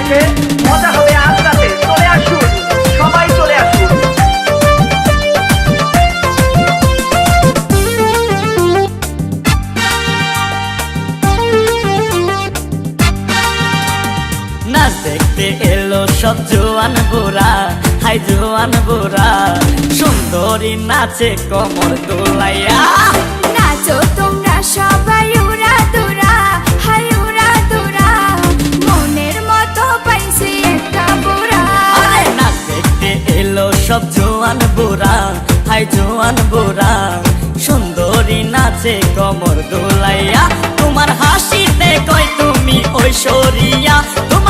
লাইফে মজা হবে আজ রাতে। চলে আসুন। সবাই চলে আসুন। নাচ দেখতে এলো সব জোয়ান বোরা হাই জোয়ান বোরা সুন্দরী নাচে কমর দোলাইয়া। জোয়ান বুড়া হাই জোয়ান বুড়া। সুন্দরী নাচে কমর দোলাইয়া, তোমার হাসিতে কয় তুমি ঐশ্বরিয়া। তোমার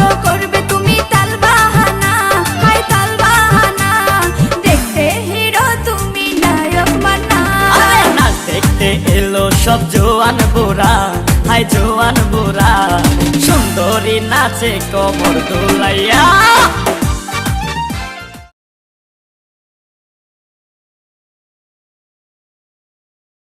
সব জোয়ান বোরা হাই জোয়ান বোরা সুন্দরী নাচে কবর দোলাইয়া।